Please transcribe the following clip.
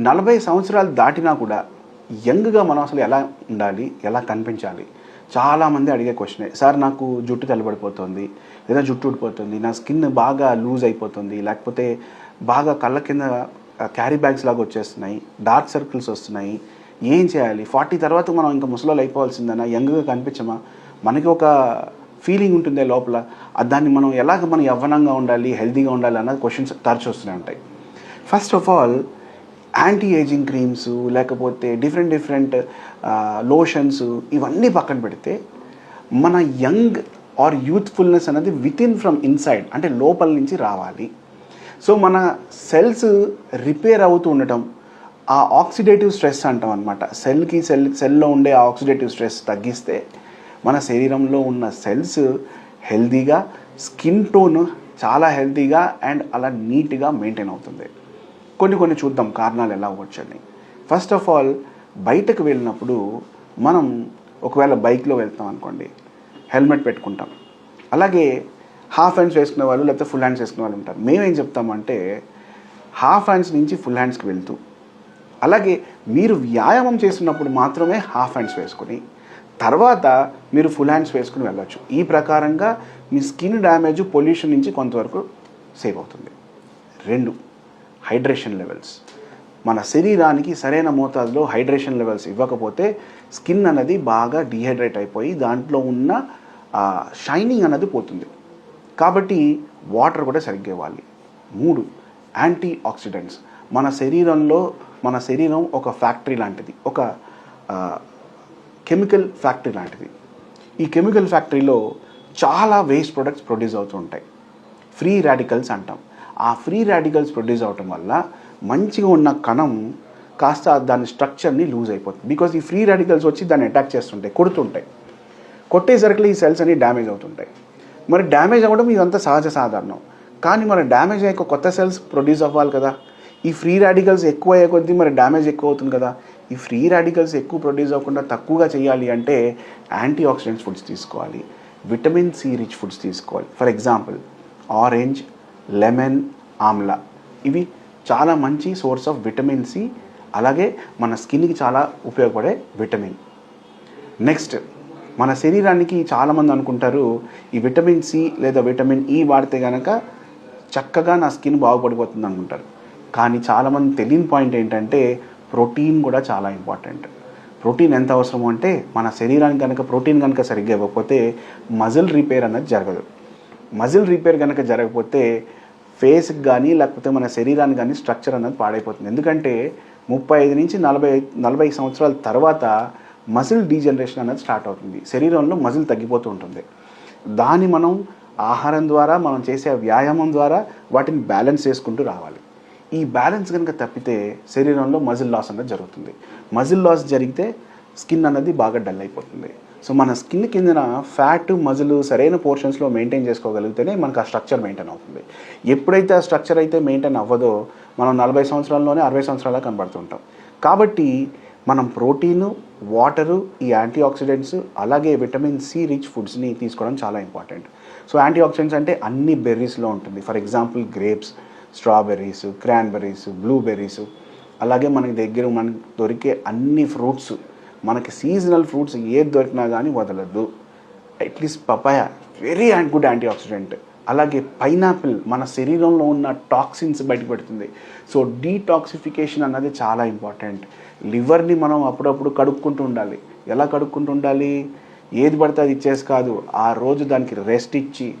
నలభై సంవత్సరాలు దాటినా కూడా యంగ్గా మనం అసలు ఎలా ఉండాలి ఎలా కనిపించాలి? చాలామంది అడిగే క్వశ్చనే సార్ నాకు జుట్టు తెల్లబడిపోతుంది లేదా జుట్టు ఊడిపోతుంది నా స్కిన్ బాగా లూజ్ అయిపోతుంది లేకపోతే బాగా కళ్ళ కింద క్యారీ బ్యాగ్స్ లాగా వచ్చేస్తున్నాయి డార్క్ సర్కిల్స్ వస్తున్నాయి ఏం చేయాలి? ఫార్టీ తర్వాత మనం ఇంకా ముసలోళ్ళు అయిపోవాల్సిందనా? యంగ్గా కనిపించమా? మనకి ఒక ఫీలింగ్ ఉంటుంది లోపల. దాన్ని మనం ఎలాగ మనం యవ్వనంగా ఉండాలి హెల్తీగా ఉండాలి అన్న క్వశ్చన్స్ తరచు వస్తూనే ఉంటాయి. First of all anti ageing creams లేకపోతే డిఫరెంట్ డిఫరెంట్ లోషన్స్ ఇవన్నీ పక్కన పెడితే మన యంగ్ ఆర్ యూత్ఫుల్నెస్ అనేది విత్ ఇన్ ఫ్రమ్ ఇన్సైడ్ అంటే లోపల నుంచి రావాలి. సో మన సెల్స్ రిపేర్ అవుతూ ఉండటం ఆ ఆక్సిడేటివ్ స్ట్రెస్ అంటాం అనమాట సెల్కి సెల్ సెల్లో ఉండే ఆ ఆక్సిడేటివ్ స్ట్రెస్ తగ్గిస్తే మన శరీరంలో ఉన్న సెల్స్ హెల్తీగా స్కిన్ టోన్ చాలా హెల్తీగా అండ్ అలా నీట్గా మెయింటైన్ అవుతుంది. కొన్ని కొన్ని చూద్దాం కారణాలు ఎలా వచ్చని ఫస్ట్ ఆఫ్ ఆల్ బయటకు వెళ్ళినప్పుడు మనం ఒకవేళ బైక్లో వెళ్తాం అనుకోండి హెల్మెట్ పెట్టుకుంటాం. అలాగే హాఫ్ హ్యాండ్స్ వేసుకునే వాళ్ళు లేకపోతే ఫుల్ హ్యాండ్స్ వేసుకునే వాళ్ళు ఉంటారు. మేమేం చెప్తామంటే హాఫ్ హ్యాండ్స్ నుంచి ఫుల్ హ్యాండ్స్కి వెళ్తూ అలాగే మీరు వ్యాయామం చేస్తున్నప్పుడు మాత్రమే హాఫ్ హ్యాండ్స్ వేసుకుని తర్వాత మీరు ఫుల్ హ్యాండ్స్ వేసుకుని వెళ్ళొచ్చు. ఈ ప్రకారంగా మీ స్కిన్ డ్యామేజ్ పొల్యూషన్ నుంచి కొంతవరకు సేవ్ అవుతుంది. రెండు. హైడ్రేషన్ లెవెల్స్ మన శరీరానికి సరైన మోతాదులో హైడ్రేషన్ లెవెల్స్ ఇవ్వకపోతే స్కిన్ అనేది బాగా డిహైడ్రేట్ అయిపోయి దాంట్లో ఉన్న షైనింగ్ అనేది పోతుంది. కాబట్టి వాటర్ కూడా సరిగ్గా ఇవ్వాలి. మూడు యాంటీ ఆక్సిడెంట్స్ మన శరీరంలో మన శరీరం ఒక ఫ్యాక్టరీ లాంటిది. ఒక కెమికల్ ఫ్యాక్టరీ లాంటిది. ఈ కెమికల్ ఫ్యాక్టరీలో చాలా వేస్ట్ ప్రొడక్ట్స్ ప్రొడ్యూస్ అవుతూ ఉంటాయి. ఫ్రీ రాడికల్స్ అంటాం. ఆ ఫ్రీ రాడికల్స్ ప్రొడ్యూస్ అవటం వల్ల మంచిగా ఉన్న కణం కాస్త దాని స్ట్రక్చర్ని లూజ్ అయిపోతుంది. బికాజ్ ఈ ఫ్రీ రాడికల్స్ వచ్చి దాన్ని అటాక్ చేస్తుంటాయి కొడుతుంటాయి. కొట్టేసరికి ఈ సెల్స్ అన్ని డ్యామేజ్ అవుతుంటాయి. మరి డ్యామేజ్ అవ్వడం ఇదంతా సహజ సాధారణం. కానీ మరి డ్యామేజ్ అయ్యే కొత్త సెల్స్ ప్రొడ్యూస్ అవ్వాలి కదా. ఈ ఫ్రీ రాడికల్స్ ఎక్కువ అయ్యే కొద్దీ మరి డ్యామేజ్ ఎక్కువ అవుతుంది కదా. ఈ ఫ్రీ రాడికల్స్ ఎక్కువ ప్రొడ్యూస్ అవ్వకుండా తక్కువగా చేయాలి అంటే యాంటీ ఆక్సిడెంట్స్ ఫుడ్స్ తీసుకోవాలి. విటమిన్ సి రిచ్ ఫుడ్స్ తీసుకోవాలి. For example orange lemon amla. ఇవి చాలా మంచి సోర్స్ ఆఫ్ విటమిన్ సి అలాగే మన స్కిన్కి చాలా ఉపయోగపడే విటమిన్. నెక్స్ట్ మన శరీరానికి చాలామంది అనుకుంటారు ఈ విటమిన్ సి లేదా విటమిన్ ఈ వాడితే కనుక చక్కగా నా స్కిన్ బాగుపడిపోతుంది అనుకుంటారు. కానీ చాలామంది తెలియని పాయింట్ ఏంటంటే ప్రోటీన్ కూడా చాలా ఇంపార్టెంట్. ప్రోటీన్ ఎంత అవసరం అంటే మన శరీరానికి కనుక ప్రోటీన్ కనుక సరిగ్గా ఇవ్వకపోతే మజిల్ రిపేర్ అన్నది జరగదు. మజిల్ రిపేర్ కనుక జరగకపోతే ఫేస్కి కానీ లేకపోతే మన శరీరానికి కానీ స్ట్రక్చర్ అన్నది పాడైపోతుంది. ఎందుకంటే ముప్పై ఐదు నుంచి నలభై నలభై సంవత్సరాల తర్వాత మజిల్ డీజనరేషన్ అనేది స్టార్ట్ అవుతుంది. శరీరంలో మజిల్ తగ్గిపోతూ ఉంటుంది. దాన్ని మనం ఆహారం ద్వారా మనం చేసే వ్యాయామం ద్వారా వాటిని బ్యాలెన్స్ చేసుకుంటూ రావాలి. ఈ బ్యాలెన్స్ కనుక తప్పితే శరీరంలో మజిల్ లాస్ అనేది జరుగుతుంది. మజిల్ లాస్ జరిగితే స్కిన్ అనేది బాగా డల్ అయిపోతుంది. సో మన స్కిన్ కిందన ఫ్యాట్ మజిల్ సరైన పోర్షన్స్లో మెయింటైన్ చేసుకోగలిగితేనే మనకు ఆ స్ట్రక్చర్ మెయింటైన్ అవుతుంది. ఎప్పుడైతే ఆ స్ట్రక్చర్ అయితే మెయింటైన్ అవ్వదో మనం నలభై సంవత్సరాల్లోనే అరవై సంవత్సరాల కనబడుతుంటాం. కాబట్టి మనం ప్రోటీను వాటరు ఈ యాంటీ ఆక్సిడెంట్స్ అలాగే విటమిన్ సి రిచ్ ఫుడ్స్ని తీసుకోవడం చాలా ఇంపార్టెంట్. సో యాంటీ ఆక్సిడెంట్స్ అంటే అన్ని బెర్రీస్లో ఉంటుంది. For example grapes strawberries cranberries blueberries అలాగే మనకి దగ్గర మనకి దొరికే అన్ని ఫ్రూట్స్ మనకి సీజనల్ ఫ్రూట్స్ ఏది దొరికినా కానీ వదలద్దు. At least papaya very good anti oxidant అలాగే పైనాపిల్ మన శరీరంలో ఉన్న టాక్సిన్స్ బయటపెడుతుంది సో డీటాక్సిఫికేషన్ అన్నది చాలా ఇంపార్టెంట్ లివర్ని మనం అప్పుడప్పుడు కడుక్కుంటూ ఉండాలి. ఎలా కడుక్కుంటూ ఉండాలి? ఏది పడితే అది ఇచ్చేసి కాదు. ఆ రోజు దానికి రెస్ట్ ఇచ్చి